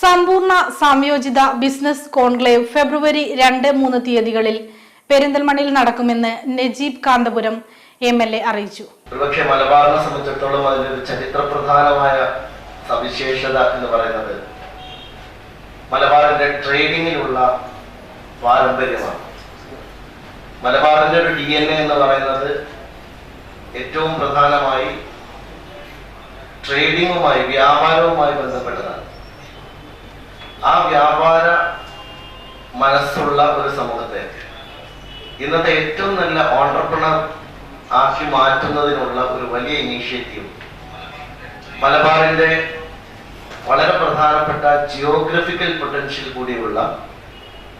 സമ്പൂർണ സംയോജിത business conclave ഫെബ്രുവരി രണ്ട് മൂന്ന് തീയതികളിൽ പെരിന്തൽമണ്ണയിൽ നടക്കുമെന്ന് Najeeb Kanthapuram M L A അറിയിച്ചു. ഒരുപക്ഷെ മലബാറിനെ സംബന്ധിച്ചിടത്തോളം അതിലൊരു ചരിത്രപ്രധാനമായ സവിശേഷത എന്ന് പറയുന്നത് മലബാറിന്റെ ട്രേഡിങ്ങിലുള്ള പാരമ്പര്യമാണ്. മലബാറിന്റെ ഒരു ഡി എൻ എ എന്ന് പറയുന്നത് ഏറ്റവും പ്രധാനമായി ട്രേഡിങ്ങുമായി വ്യാപാരവുമായി ബന്ധപ്പെട്ടതാണ്. ആ വ്യാപാര മനസ്സുള്ള ഒരു സമൂഹത്തെ. ഇന്നത്തെ ഏറ്റവും നല്ല ഓണ്ടർപ്രണർ ആക്കി മാറ്റുന്നതിനുള്ള ഒരു വലിയ ഇനീഷ്യേറ്റീവ് മലബാറിന്റെ വളരെ പ്രധാനപ്പെട്ട ജിയോഗ്രഫിക്കൽ പൊട്ടൻഷ്യൽ കൂടിയുള്ള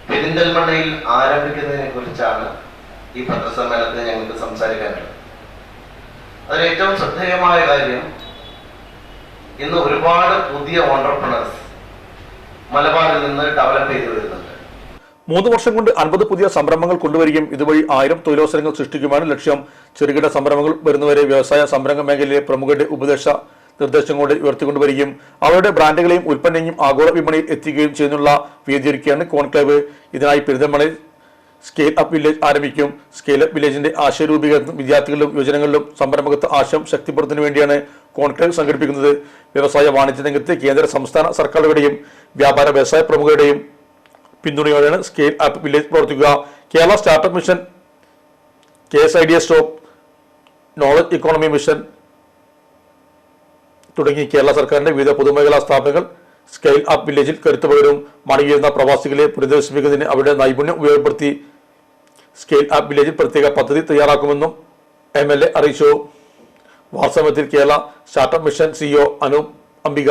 പെരിന്തൽമണ്ണയിൽ ആരംഭിക്കുന്നതിനെ കുറിച്ചാണ് ഈ പത്രസമ്മേളനത്തിൽ ഞങ്ങൾക്ക് സംസാരിക്കാനുള്ളത്. അതിൽ ഏറ്റവും ശ്രദ്ധേയമായ കാര്യം ഇന്ന് ഒരുപാട് പുതിയ ഓണ്ടർപ്രണേഴ്സ് മലബാറിൽ നിന്ന് ഡെവലപ്പ് ചെയ്തു മൂന്ന് വർഷം കൊണ്ട് അൻപത് പുതിയ സംരംഭങ്ങൾ കൊണ്ടുവരികയും ഇതുവഴി ആയിരം തൊഴിലവസരങ്ങൾ സൃഷ്ടിക്കുമാണ് ലക്ഷ്യം. ചെറുകിട സംരംഭങ്ങൾ വരുന്നവരെ വ്യവസായ സംരംഭ മേഖലയിലെ പ്രമുഖരുടെ ഉപദേശ നിർദ്ദേശങ്ങളോടെ ഉയർത്തിക്കൊണ്ടുവരികയും അവരുടെ ബ്രാൻഡുകളെയും ഉൽപ്പന്നങ്ങളെയും ആഗോള വിപണിയിൽ എത്തിക്കുകയും ചെയ്യുന്നുള്ള വേദിയൊരുക്കിയാണ് കോൺക്ലേവ്. ഇതിനായി പെരിന്തൽമണയിൽ സ്കെയിൽ അപ്പ് വില്ലേജ് ആരംഭിക്കും. സ്കെയിൽ അപ്പ് വില്ലേജിന്റെ ആശയ രൂപീകരണം വിദ്യാർത്ഥികളിലും യുവജനങ്ങളിലും സംരംഭകത്വ ആശയം ശക്തിപ്പെടുത്തുന്നതിന് വേണ്ടിയാണ് കോൺക്ലേവ് സംഘടിപ്പിക്കുന്നത്. വ്യവസായ വാണിജ്യ രംഗത്ത് കേന്ദ്ര സംസ്ഥാന സർക്കാരുകളുടെയും വ്യാപാര വ്യവസായ പ്രമുഖരുടെയും പിന്തുണയോടെയാണ് സ്കെയിൽ അപ്പ് വില്ലേജ് പ്രവർത്തിക്കുക. Kerala startup mission K S I D S stop knowledge economy mission തുടങ്ങി കേരള സർക്കാരിന്റെ വിവിധ പൊതുമേഖലാ സ്ഥാപനങ്ങൾ സ്കെയിൽ അപ്പ് വില്ലേജിൽ കരുത്തു പകരും മടങ്ങിയിരുന്ന പ്രവാസികളെ പുനരധിവസിപ്പിക്കുന്നതിന് അവരുടെ നൈപുണ്യം ഉപയോഗപ്പെടുത്തി സ്കെയിൽ ആപ്പ് വില്ലേജിൽ പ്രത്യേക പദ്ധതി തയ്യാറാക്കുമെന്നും എം എൽ എ അറിയിച്ചു. വാസ്തവത്തിൽ Kerala startup mission CEO Anu Ambika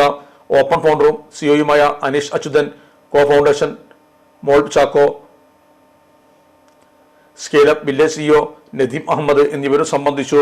open ഫൗണ്ടറും സിഇഒയുമായ Aneesh Achuthan co foundation Mol Chacko scale up village CEO Nadeem Ahmed എന്നിവരും സംബന്ധിച്ചു.